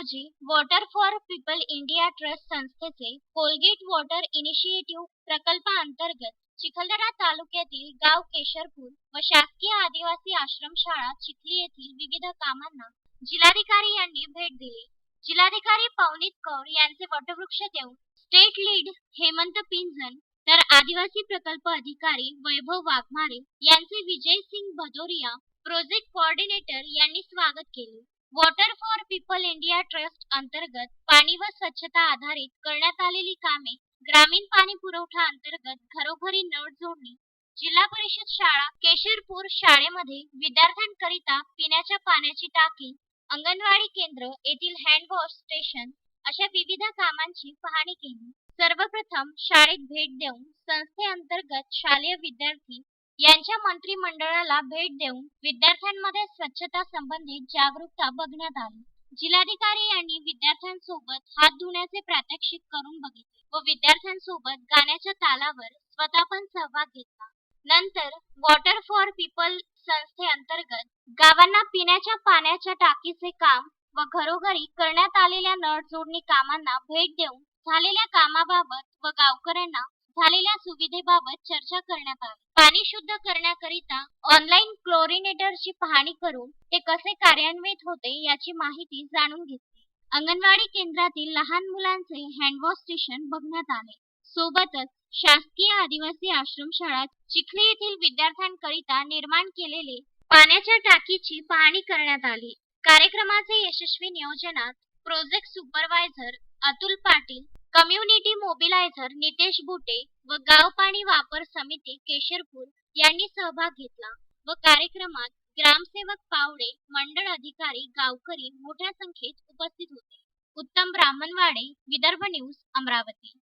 रोजी water for people India trust संस्थेचे Colgate water initiative प्रकल्पाअंतर्गत चिखलदरा तालुक्यातील गाव केशरपूर व शासकीय आदिवासी आश्रमशाळा चिखली येथील विविध कामांना जिल्हाधिकारी यांनी भेट दिली. जिल्हाधिकारी पवनीत कौर यांचे वटवृक्ष देऊन स्टेट लीड हेमंत पिंजन तर आदिवासी प्रकल्प अधिकारी वैभव वाघमारे यांचे विजय सिंग भदोरिया प्रोजेक्ट कोऑर्डिनेटर यांनी स्वागत केले. Water for people India trust अंतर्गत पाणी व स्वच्छता आधारित करण्यात आलेली कामे ग्रामीण पाणी पुरवठा अंतर्गत घरोघरी नळ जोडणी जिल्हा परिषद शाळा केशरपूर शाळेमध्ये विद्यार्थ्यांकरिता पिण्याच्या पाण्याची टाकी अंगणवाडी केंद्र येथील हँडवॉश स्टेशन अशा विविध कामांची पाहणी केली. सर्वप्रथम शाळेत भेट देऊन संस्थेअंतर्गत शालेय विद्यार्थी यांच्या मंत्रिमंडळाला भेट देऊन विद्यार्थ्यांमध्ये स्वच्छता संबंधित जागरूकता बघण्यात आली. जिल्हाधिकारी यांनी विद्यार्थ्यांसोबत हात धुण्याचे प्रात्यक्षिक करून बघितले व विद्यार्थ्यांसोबत गाण्याच्या तालावर स्वतः पण सहभाग घेतला. नंतर वॉटर फॉर पीपल संस्थेअंतर्गत गावांना पिण्याच्या पाण्याच्या टाकीचे काम व घरोघरी करण्यात आलेल्या नळ जोडणी कामांना भेट देऊन झालेल्या कामाबाबत व गावकऱ्यांना झालेल्या सुविधेबाबत चर्चा करण्यात आली. पाणी शुद्ध करण्याकरिता ऑनलाईन क्लोरिनेटरची पाहणी करून ते कसे कार्यान्वित होते याची माहिती जाणून घेतली. अंगणवाडी केंद्रातील लहान मुलांचे हँडवॉश स्टेशन बघण्यात आले. सोबतच शासकीय आदिवासी आश्रमशाळा चिखली येथील विद्यार्थ्यांकरिता निर्माण केलेले पाण्याच्या टाकीची पाहणी करण्यात आली. कार्यक्रमाचे यशस्वी नियोजनात project supervisor Atul Patil community mobiliser Nitesh Bute व गाव पाणी वापर समिती केशरपूर यांनी सहभाग घेतला व कार्यक्रमात ग्रामसेवक पावडे मंडळ अधिकारी गावकरी मोठ्या संख्येत उपस्थित होते. उत्तम ब्राह्मणवाडे विदर्भ न्यूज अमरावती.